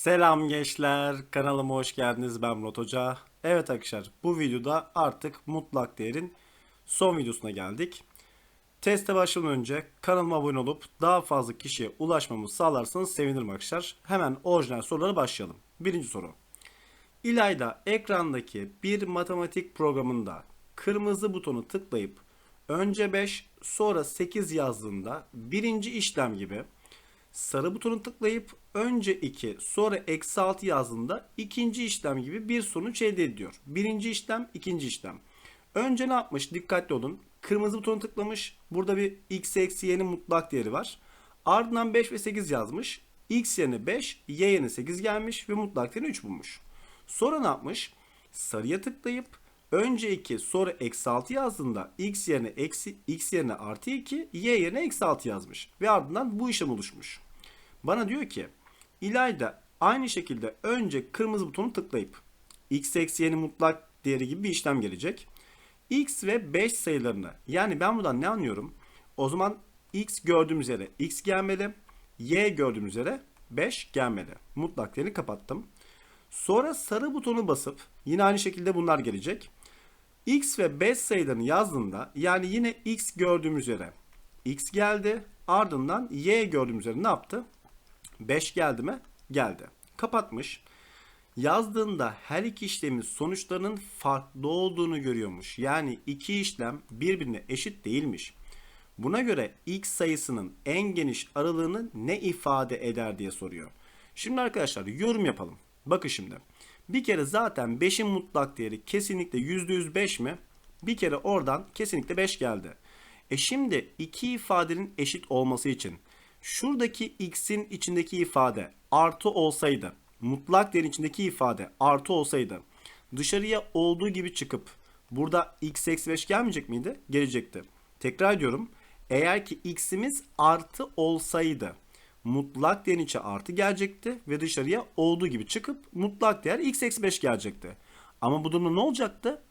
Selam gençler, kanalıma hoş geldiniz. Ben Murat Hoca. Evet arkadaşlar, bu videoda artık mutlak değerin son videosuna geldik. Teste başlamadan önce kanalıma abone olup daha fazla kişiye ulaşmamı sağlarsanız sevinirim arkadaşlar. Hemen orijinal sorulara başlayalım. Birinci soru. İlayda ekrandaki bir matematik programında kırmızı butonu tıklayıp önce 5 sonra 8 yazdığında birinci işlem gibi sarı butonu tıklayıp önce 2 sonra eksi 6 yazdığında ikinci işlem gibi bir sonuç elde ediyor. Birinci işlem ikinci işlem. Önce ne yapmış dikkatli olun. Kırmızı butonu tıklamış. Burada bir x eksi y'nin mutlak değeri var. Ardından 5 ve 8 yazmış. x yerine 5, y yerine 8 gelmiş ve mutlak değerini 3 bulmuş. Sonra ne yapmış? Sarıya tıklayıp önce 2 sonra eksi 6 yazdığında x yerine eksi x yerine artı 2 y yerine eksi 6 yazmış. Ve ardından bu işlem oluşmuş. Bana diyor ki İlayda aynı şekilde önce kırmızı butonu tıklayıp x eksi y'nin mutlak değeri gibi bir işlem gelecek. x ve 5 sayılarını yani ben buradan ne anlıyorum? O zaman x gördüğüm üzere x gelmeli. y gördüğüm üzere 5 gelmeli. Mutlak değerini kapattım. Sonra sarı butonu basıp yine aynı şekilde bunlar gelecek. X ve 5 sayılarını yazdığında yani yine X gördüğüm üzere X geldi. Ardından Y gördüğüm üzere ne yaptı? 5 geldi mi? Geldi. Kapatmış. Yazdığında her iki işlemin sonuçlarının farklı olduğunu görüyormuş. Yani iki işlem birbirine eşit değilmiş. Buna göre x sayısının en geniş aralığını ne ifade eder diye soruyor. Şimdi arkadaşlar yorum yapalım. Bakın şimdi. Bir kere zaten 5'in mutlak değeri kesinlikle %100 5 mi? Bir kere oradan kesinlikle 5 geldi. E şimdi iki ifadenin eşit olması için şuradaki x'in içindeki ifade artı olsaydı, mutlak değerin içindeki ifade artı olsaydı dışarıya olduğu gibi çıkıp burada x eksi 5 gelmeyecek miydi? Gelecekti. Tekrar ediyorum. Eğer ki x'imiz artı olsaydı mutlak değerin içe artı gelecekti ve dışarıya olduğu gibi çıkıp mutlak değer x eksi 5 gelecekti. Ama bu durumda ne olacaktı?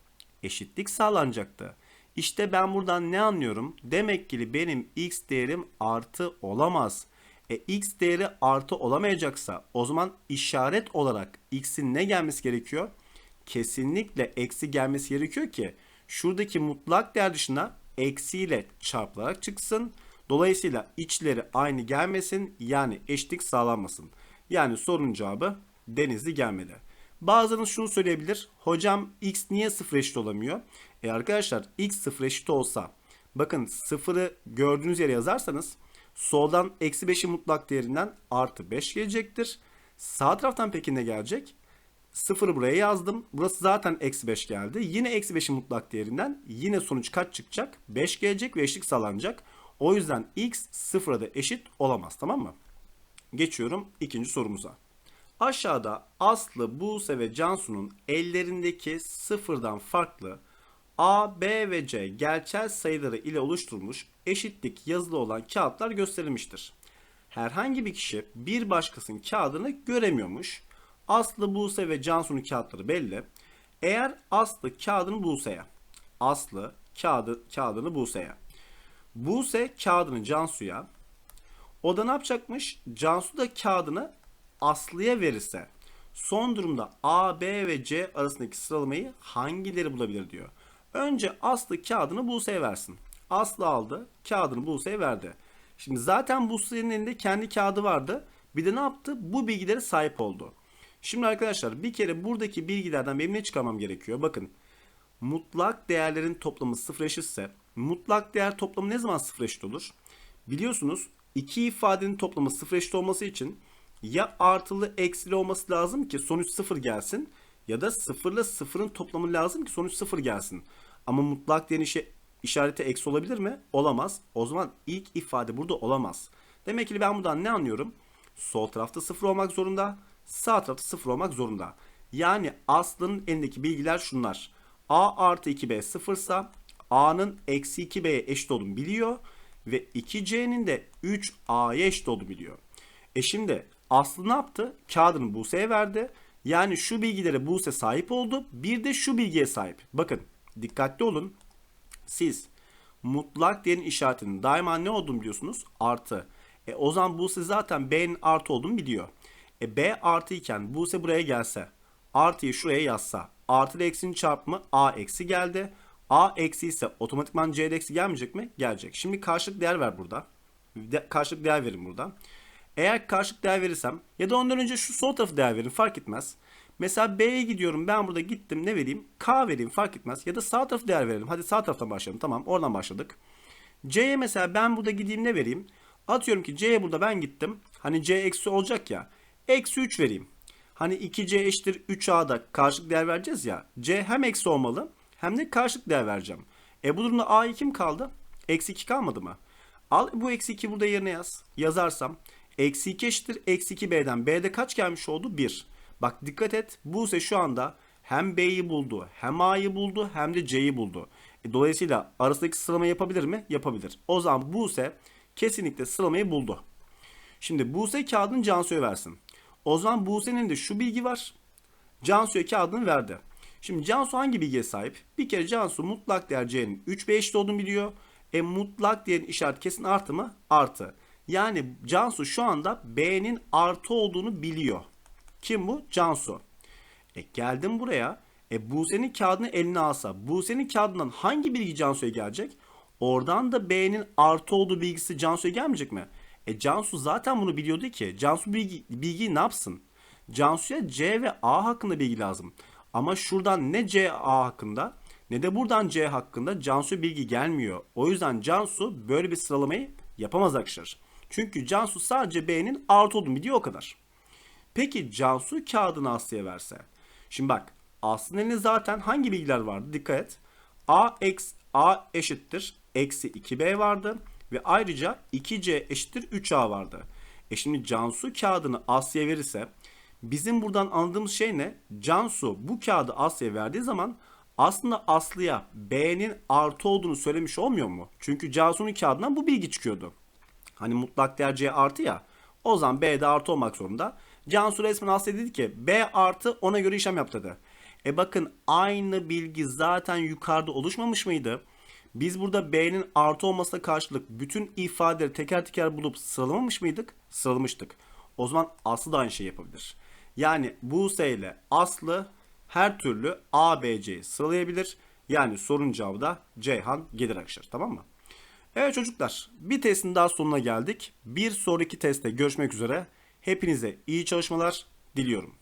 Eşitlik sağlanacaktı. İşte ben buradan ne anlıyorum? Demek ki benim x değerim artı olamaz. E x değeri artı olamayacaksa o zaman işaret olarak x'in ne gelmesi gerekiyor? Kesinlikle eksi gelmesi gerekiyor ki şuradaki mutlak değer dışına eksiyle çarpılarak çıksın. Dolayısıyla içleri aynı gelmesin yani eşitlik sağlanmasın. Yani sorunun cevabı denizli gelmeli. Bazılarınız şunu söyleyebilir. Hocam x niye sıfır eşit olamıyor? E arkadaşlar x sıfır eşit olsa bakın sıfırı gördüğünüz yere yazarsanız soldan eksi 5'in mutlak değerinden artı 5 gelecektir. Sağ taraftan peki ne gelecek? Sıfırı buraya yazdım. Burası zaten eksi 5 geldi. Yine eksi 5'in mutlak değerinden yine sonuç kaç çıkacak? 5 gelecek ve eşitlik sağlanacak. O yüzden x sıfıra da eşit olamaz tamam mı? Geçiyorum ikinci sorumuza. Aşağıda Aslı, Buse ve Cansu'nun ellerindeki sıfırdan farklı A, B ve C gerçel sayıları ile oluşturulmuş eşitlik yazılı olan kağıtlar gösterilmiştir. Herhangi bir kişi bir başkasının kağıdını göremiyormuş. Aslı, Buse ve Cansu'nun kağıtları belli. Eğer Aslı kağıdını Buse'ye, Aslı kağıdı, kağıdını Buse'ye, Buse kağıdını Cansu'ya, o da ne yapacakmış? Cansu da kağıdını Aslı'ya verirse son durumda A, B ve C arasındaki sıralamayı hangileri bulabilir diyor. Önce Aslı kağıdını Buse'ye versin. Aslı aldı, kağıdını Buse'ye verdi. Şimdi zaten Buse'nin elinde kendi kağıdı vardı. Bir de ne yaptı? Bu bilgilere sahip oldu. Şimdi arkadaşlar bir kere buradaki bilgilerden benim ne çıkarmam gerekiyor? Bakın mutlak değerlerin toplamı sıfır eşitse mutlak değer toplamı ne zaman sıfır eşit olur? Biliyorsunuz iki ifadenin toplamı sıfır eşit olması için ya artılı eksili olması lazım ki sonuç sıfır gelsin ya da sıfırla sıfırın toplamı lazım ki sonuç sıfır gelsin. Ama mutlak değerin işe, işareti eksi olabilir mi? Olamaz. O zaman ilk ifade burada olamaz. Demek ki ben buradan ne anlıyorum? Sol tarafta sıfır olmak zorunda. Sağ tarafta sıfır olmak zorunda. Yani Aslı'nın elindeki bilgiler şunlar. A artı 2B sıfırsa A'nın eksi 2B'ye eşit olduğunu biliyor. Ve 2C'nin de 3A'ya eşit olduğunu biliyor. E şimdi Aslı ne yaptı? Kağıdını Buse'ye verdi. Yani şu bilgilere Buse sahip oldu. Bir de şu bilgiye sahip. Bakın dikkatli olun. Siz mutlak değerin işaretinin daima ne olduğunu biliyorsunuz? Artı. E o zaman Buse zaten B'nin artı olduğunu biliyor. E B artı iken Buse buraya gelse artıyı şuraya yazsa artı ile eksinin çarpımı A eksi geldi. A eksi ise otomatikman C'de eksi gelmeyecek mi? Gelecek. Şimdi karşılık değer ver burada. De, karşılık değer verin burada. Eğer karşılık değer verirsem ya da ondan önce şu sol tarafı değer verin fark etmez. Mesela B'ye gidiyorum ben burada gittim ne vereyim? K vereyim fark etmez. Ya da sağ tarafı değer verelim. Hadi sağ taraftan başlayalım. Tamam oradan başladık. C'ye mesela ben burada gideyim ne vereyim? Atıyorum ki C'ye burada ben gittim. Hani C eksi olacak ya. Eksi 3 vereyim. Hani 2C eşittir 3A'da karşılık değer vereceğiz ya. C hem eksi olmalı hem de karşılık değer vereceğim. E bu durumda A'yı kim kaldı? Eksi 2 kalmadı mı? Al bu eksi 2 burada yerine yaz. Yazarsam eksi 2 eşittir eksi 2 B'den. B'de kaç gelmiş oldu? 1. Bak dikkat et. Buse şu anda hem B'yi buldu, hem A'yı buldu, hem de C'yi buldu. E, dolayısıyla arasındaki sıralama yapabilir mi? Yapabilir. O zaman Buse kesinlikle sıralamayı buldu. Şimdi Buse kağıdını Cansu'ya versin. O zaman Buse'nin de şu bilgi var. Cansu'ya kağıdını verdi. Şimdi Cansu hangi bilgiye sahip? Bir kere Cansu mutlak değer C'nin 3 ve eşit olduğunu biliyor. E mutlak değerin işaret kesin artı mı? Artı. Yani Cansu şu anda B'nin artı olduğunu biliyor. Kim bu? Cansu. E geldim buraya. E Buse'nin kağıdını eline alsa Buse'nin kağıdından hangi bilgi Cansu'ya gelecek? Oradan da B'nin artı olduğu bilgisi Cansu'ya gelmeyecek mi? E Cansu zaten bunu biliyordu ki. Cansu bilgi, bilgiyi ne yapsın? Cansu'ya C ve A hakkında bilgi lazım. Ama şuradan ne C A hakkında ne de buradan C hakkında Cansu bilgi gelmiyor. O yüzden Cansu böyle bir sıralamayı yapamaz arkadaşlar. Çünkü Cansu sadece B'nin artı olduğunu biliyor o kadar. Peki Cansu kağıdını Aslı'ya verse. Şimdi bak Aslı'nın elinde zaten hangi bilgiler vardı? Dikkat et. A, eksi, A eşittir. Eksi 2B vardı. Ve ayrıca 2C eşittir 3A vardı. E şimdi Cansu kağıdını Aslı'ya verirse bizim buradan anladığımız şey ne? Cansu bu kağıdı Aslı'ya verdiği zaman aslında Aslı'ya B'nin artı olduğunu söylemiş olmuyor mu? Çünkü Cansu'nun kağıdından bu bilgi çıkıyordu. Hani mutlak değer C artı ya. O zaman B'de artı olmak zorunda. Cansu resmen Aslı'ya dedi ki B artı ona göre işlem yap dedi. E bakın aynı bilgi zaten yukarıda oluşmamış mıydı? Biz burada B'nin artı olmasına karşılık bütün ifadeleri teker teker bulup sıralamamış mıydık? Sıralamıştık. O zaman Aslı da aynı şey yapabilir. Yani Buse ile Aslı her türlü A, B, C'yi sıralayabilir. Yani sorun cevabı da Ceyhan gelir arkadaşlar. Tamam mı? Evet çocuklar bir testin daha sonuna geldik. Bir sonraki testte görüşmek üzere. Hepinize iyi çalışmalar diliyorum.